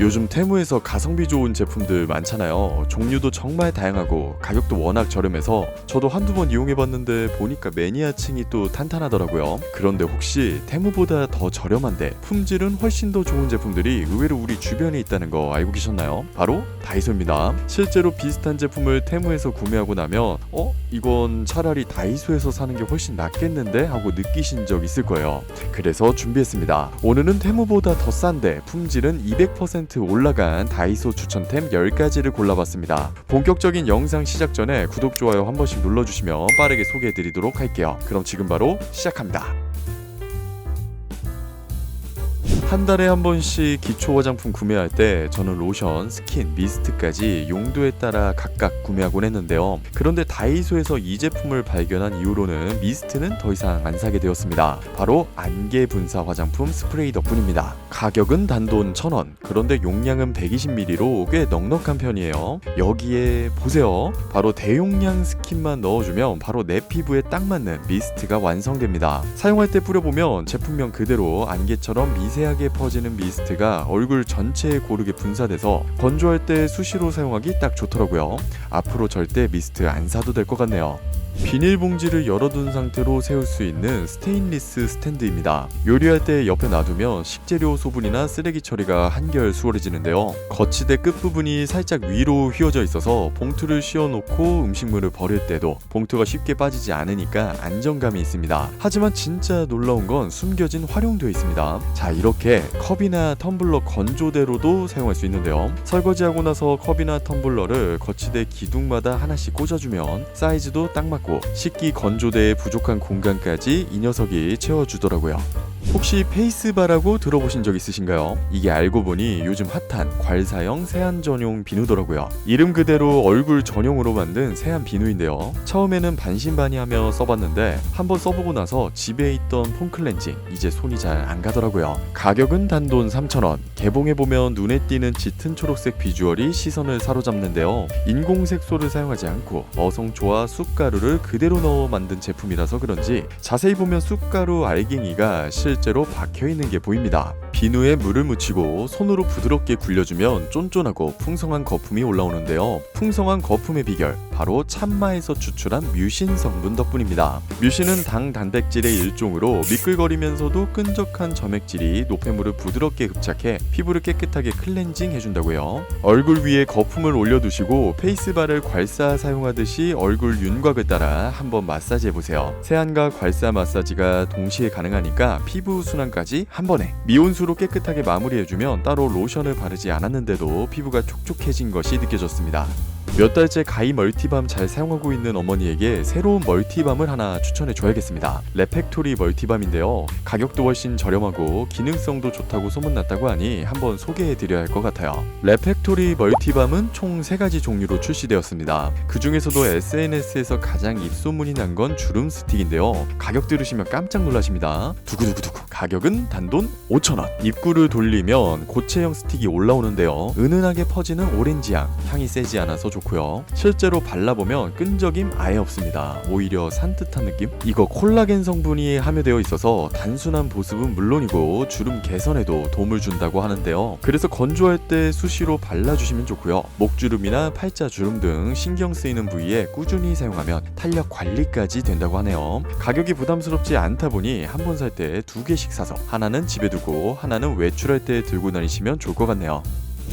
요즘 테무에서 가성비 좋은 제품들 많잖아요. 종류도 정말 다양하고 가격도 워낙 저렴해서 저도 한두 번 이용해봤는데 보니까 매니아층이 또 탄탄하더라고요. 그런데 혹시 테무보다 더 저렴한데 품질은 훨씬 더 좋은 제품들이 의외로 우리 주변에 있다는 거 알고 계셨나요? 바로 다이소입니다. 실제로 비슷한 제품을 테무에서 구매하고 나면 어? 이건 차라리 다이소에서 사는 게 훨씬 낫겠는데? 하고 느끼신 적 있을 거예요. 그래서 준비했습니다. 오늘은 테무보다 더 싼데 품질은 200% 올라간 다이소 추천템 10가지를 골라봤습니다. 본격적인 영상 시작 전에 구독, 좋아요 한 번씩 눌러주시면 빠르게 소개해드리도록 할게요. 그럼 지금 바로 시작합니다. 한 달에 한 번씩 기초 화장품 구매할 때 저는 로션, 스킨, 미스트까지 용도에 따라 각각 구매하곤 했는데요. 그런데 다이소에서 이 제품을 발견한 이후로는 미스트는 더 이상 안 사게 되었습니다. 바로 안개 분사 화장품 스프레이 덕분입니다. 가격은 단돈 1,000원. 그런데 용량은 120ml로 꽤 넉넉한 편이에요. 여기에 보세요. 바로 대용량 스킨만 넣어주면 바로 내 피부에 딱 맞는 미스트가 완성됩니다. 사용할 때 뿌려보면 제품명 그대로 안개처럼 미세하게 퍼지는 미스트가 얼굴 전체에 고르게 분사돼서 건조할 때 수시로 사용하기 딱 좋더라고요. 앞으로 절대 미스트 안 사도 될 것 같네요. 비닐봉지를 열어둔 상태로 세울 수 있는 스테인리스 스탠드입니다. 요리할 때 옆에 놔두면 식재료 소분이나 쓰레기 처리가 한결 수월해지는데요. 거치대 끝부분이 살짝 위로 휘어져 있어서 봉투를 씌워놓고 음식물을 버릴 때도 봉투가 쉽게 빠지지 않으니까 안정감이 있습니다. 하지만 진짜 놀라운 건 숨겨진 활용도에 있습니다. 자 이렇게 컵이나 텀블러 건조대로도 사용할 수 있는데요. 설거지하고 나서 컵이나 텀블러를 거치대 기둥마다 하나씩 꽂아주면 사이즈도 딱 맞고 식기 건조대에 부족한 공간까지 이 녀석이 채워주더라고요. 혹시 페이스바라고 들어보신 적 있으신가요? 이게 알고 보니 요즘 핫한 괄사형 세안 전용 비누더라고요. 이름 그대로 얼굴 전용으로 만든 세안 비누인데요. 처음에는 반신반의하며 써봤는데 한번 써보고 나서 집에 있던 폼 클렌징 이제 손이 잘 안 가더라고요. 가격은 단돈 3,000원. 개봉해 보면 눈에 띄는 짙은 초록색 비주얼이 시선을 사로잡는데요. 인공 색소를 사용하지 않고 어성초와 쑥가루를 그대로 넣어 만든 제품이라서 그런지 자세히 보면 쑥가루 알갱이가 실 제로 박혀 있는 게 보입니다. 비누에 물을 묻히고 손으로 부드럽게 굴려주면 쫀쫀하고 풍성한 거품이 올라오는데요. 풍성한 거품의 비결 바로 참마에서 추출한 뮤신 성분 덕분입니다. 뮤신은 당 단백질의 일종으로 미끌거리면서도 끈적한 점액질이 노폐물을 부드럽게 흡착해 피부를 깨끗하게 클렌징 해준다고요. 얼굴 위에 거품을 올려두시고 페이스바를 괄사 사용하듯이 얼굴 윤곽을 따라 한번 마사지 해보세요. 세안과 괄사 마사지가 동시에 가능하니까 피부 순환까지 한 번에 미온수로 깨끗하게 마무리해주면 따로 로션을 바르지 않았는데도 피부가 촉촉해진 것이 느껴졌습니다. 몇 달째 가이 멀티밤 잘 사용하고 있는 어머니에게 새로운 멀티밤을 하나 추천해 줘야겠습니다. 레팩토리 멀티밤인데요. 가격도 훨씬 저렴하고 기능성도 좋다고 소문났다고 하니 한번 소개해 드려야 할 것 같아요. 레팩토리 멀티밤은 총 3가지 종류로 출시되었습니다. 그 중에서도 SNS에서 가장 입소문이 난 건 주름 스틱인데요. 가격 들으시면 깜짝 놀라십니다. 두구두구두구. 가격은 단돈 5,000원. 입구를 돌리면 고체형 스틱이 올라오는데요. 은은하게 퍼지는 오렌지향. 향이 세지 않아서 좋고요. 실제로 발라보면 끈적임 아예 없습니다. 오히려 산뜻한 느낌? 이거 콜라겐 성분이 함유되어 있어서 단순한 보습은 물론이고 주름 개선에도 도움을 준다고 하는데요. 그래서 건조할 때 수시로 발라주시면 좋고요. 목주름이나 팔자주름 등 신경 쓰이는 부위에 꾸준히 사용하면 탄력 관리까지 된다고 하네요. 가격이 부담스럽지 않다 보니 한 번 살 때 두 개씩 사서 하나는 집에 두고 하나는 외출할 때 들고 다니시면 좋을 것 같네요.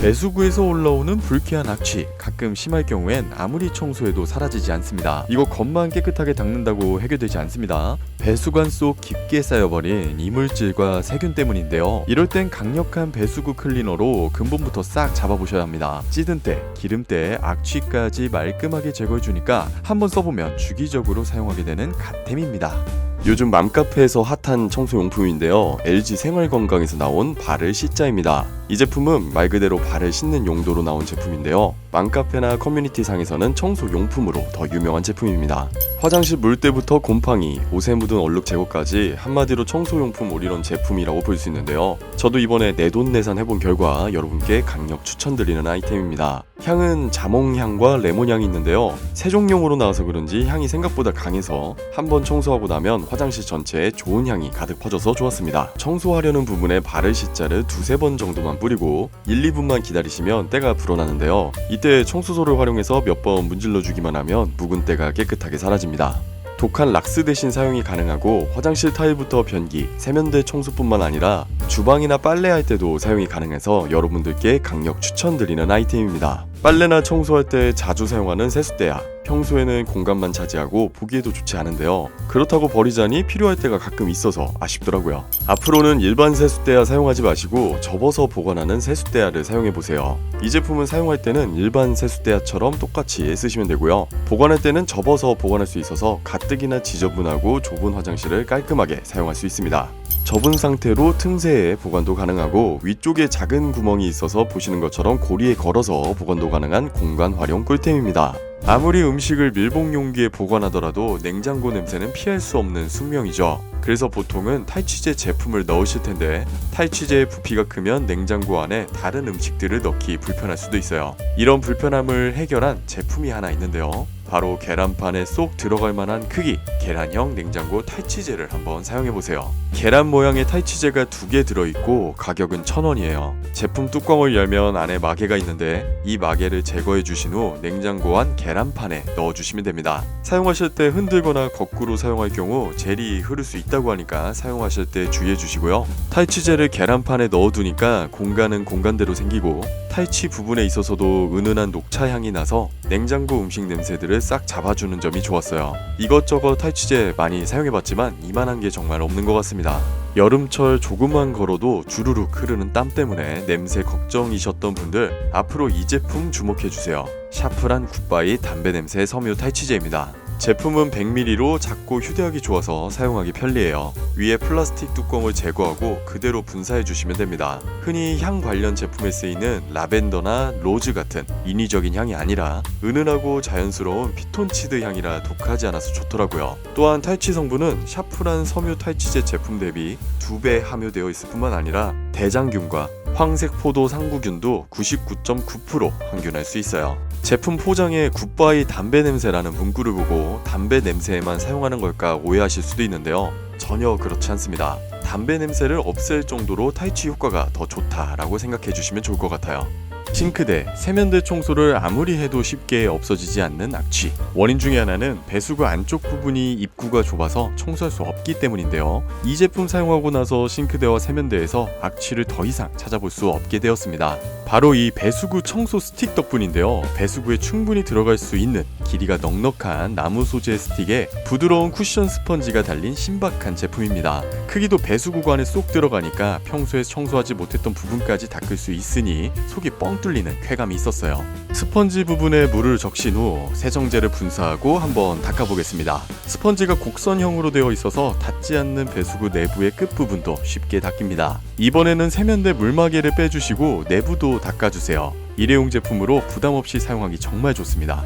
배수구에서 올라오는 불쾌한 악취 가끔 심할 경우엔 아무리 청소해도 사라지지 않습니다. 이거 겉만 깨끗하게 닦는다고 해결되지 않습니다. 배수관 속 깊게 쌓여버린 이물질과 세균 때문인데요. 이럴 땐 강력한 배수구 클리너로 근본부터 싹 잡아보셔야 합니다. 찌든 때, 기름 때 악취까지 말끔하게 제거해주니까 한번 써보면 주기적으로 사용하게 되는 갓템입니다. 요즘 맘카페에서 핫한 청소용품인데요. LG 생활건강에서 나온 발을 씻자입니다. 이 제품은 말 그대로 발을 씻는 용도로 나온 제품인데요. 맘카페나 커뮤니티 상에서는 청소용품으로 더 유명한 제품입니다. 화장실 물때부터 곰팡이, 옷에 묻은 얼룩 제거까지 한마디로 청소용품 올인원 제품이라고 볼 수 있는데요. 저도 이번에 내돈내산 해본 결과 여러분께 강력 추천드리는 아이템입니다. 향은 자몽향과 레몬향이 있는데요. 세종용으로 나와서 그런지 향이 생각보다 강해서 한번 청소하고 나면 화장실 전체에 좋은 향이 가득 퍼져서 좋았습니다. 청소하려는 부분에 바를 시자를 두세 번 정도만 뿌리고 1, 2분만 기다리시면 때가 불어나는데요. 이때 청소소를 활용해서 몇 번 문질러 주기만 하면 묵은 때가 깨끗하게 사라집니다. 독한 락스 대신 사용이 가능하고 화장실 타일부터 변기, 세면대 청소뿐만 아니라 주방이나 빨래할 때도 사용이 가능해서 여러분들께 강력 추천드리는 아이템입니다. 빨래나 청소할 때 자주 사용하는 세숫대야. 평소에는 공간만 차지하고 보기에도 좋지 않은데요. 그렇다고 버리자니 필요할 때가 가끔 있어서 아쉽더라고요. 앞으로는 일반 세숫대야 사용하지 마시고 접어서 보관하는 세숫대야를 사용해 보세요. 이 제품은 사용할 때는 일반 세숫대야처럼 똑같이 쓰시면 되고요. 보관할 때는 접어서 보관할 수 있어서 가뜩이나 지저분하고 좁은 화장실을 깔끔하게 사용할 수 있습니다. 접은 상태로 틈새에 보관도 가능하고 위쪽에 작은 구멍이 있어서 보시는 것처럼 고리에 걸어서 보관도 가능한 공간 활용 꿀템입니다. 아무리 음식을 밀봉 용기에 보관하더라도 냉장고 냄새는 피할 수 없는 숙명이죠. 그래서 보통은 탈취제 제품을 넣으실 텐데 탈취제의 부피가 크면 냉장고 안에 다른 음식들을 넣기 불편할 수도 있어요. 이런 불편함을 해결한 제품이 하나 있는데요. 바로 계란판에 쏙 들어갈 만한 크기 계란형 냉장고 탈취제를 한번 사용해 보세요. 계란 모양의 탈취제가 두 개 들어있고 가격은 천 원이에요. 제품 뚜껑을 열면 안에 마개가 있는데 이 마개를 제거해 주신 후 냉장고 안 계란판에 넣어 주시면 됩니다. 사용하실 때 흔들거나 거꾸로 사용할 경우 젤이 흐를 수 있다고 하니까 사용하실 때 주의해 주시고요. 탈취제를 계란판에 넣어 두니까 공간은 공간대로 생기고 탈취 부분에 있어서도 은은한 녹차 향이 나서 냉장고 음식 냄새들을 싹 잡아주는 점이 좋았어요. 이것저것 탈취제 많이 사용해봤지만 이만한 게 정말 없는 것 같습니다. 여름철 조금만 걸어도 주르륵 흐르는 땀 때문에 냄새 걱정이셨던 분들 앞으로 이 제품 주목해주세요. 샤프란 굿바이 담배 냄새 섬유 탈취제입니다. 제품은 100ml로 작고 휴대하기 좋아서 사용하기 편리해요. 위에 플라스틱 뚜껑을 제거하고 그대로 분사해 주시면 됩니다. 흔히 향 관련 제품에 쓰이는 라벤더나 로즈 같은 인위적인 향이 아니라 은은하고 자연스러운 피톤치드 향이라 독하지 않아서 좋더라고요. 또한 탈취 성분은 샤프란 섬유 탈취제 제품 대비 2배 함유되어 있을 뿐만 아니라 대장균과 황색 포도 상구균도 99.9% 항균할 수 있어요. 제품 포장에 굿바이 담배 냄새라는 문구를 보고 담배 냄새에만 사용하는 걸까 오해하실 수도 있는데요. 전혀 그렇지 않습니다. 담배 냄새를 없앨 정도로 탈취 효과가 더 좋다라고 생각해 주시면 좋을 것 같아요. 싱크대, 세면대 청소를 아무리 해도 쉽게 없어지지 않는 악취. 원인 중에 하나는 배수구 안쪽 부분이 입구가 좁아서 청소할 수 없기 때문인데요. 이 제품 사용하고 나서 싱크대와 세면대에서 악취를 더 이상 찾아볼 수 없게 되었습니다. 바로 이 배수구 청소 스틱 덕분인데요. 배수구에 충분히 들어갈 수 있는 길이가 넉넉한 나무 소재 스틱에 부드러운 쿠션 스펀지가 달린 신박한 제품입니다. 크기도 배수구 안에 쏙 들어가니까 평소에 청소하지 못했던 부분까지 닦을 수 있으니 속이 뻥 뚫리는 쾌감이 있었어요. 스펀지 부분에 물을 적신 후 세정제를 분사하고 한번 닦아보겠습니다. 스펀지가 곡선형으로 되어 있어서 닿지 않는 배수구 내부의 끝부분도 쉽게 닦입니다. 이번에는 세면대 물마개를 빼주시고 내부도 닦아주세요. 일회용 제품으로 부담 없이 사용하기 정말 좋습니다.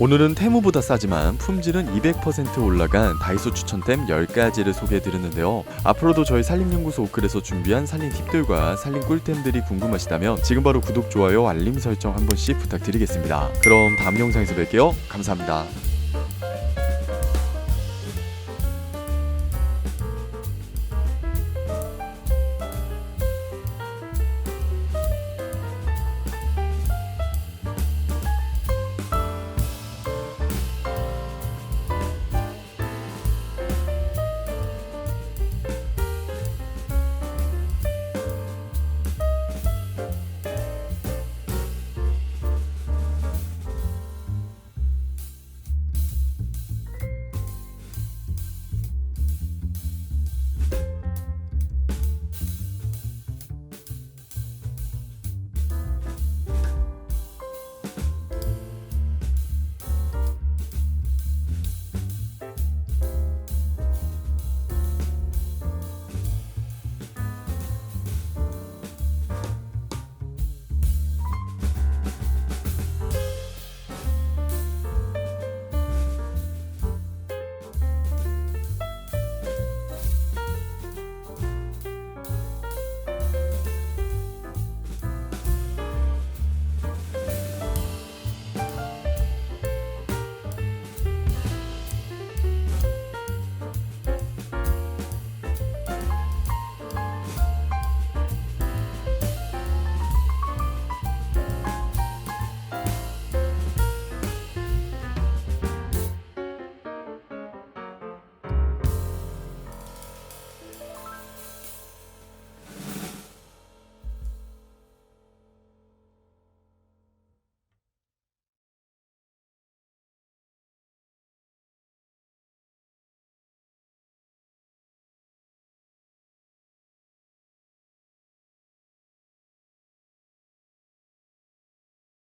오늘은 테무보다 싸지만 품질은 200% 올라간 다이소 추천템 10가지를 소개해드렸는데요. 앞으로도 저희 산림연구소 오클에서 준비한 산림 팁들과 산림 꿀템들이 궁금하시다면 지금 바로 구독, 좋아요, 알림 설정 한 번씩 부탁드리겠습니다. 그럼 다음 영상에서 뵐게요. 감사합니다.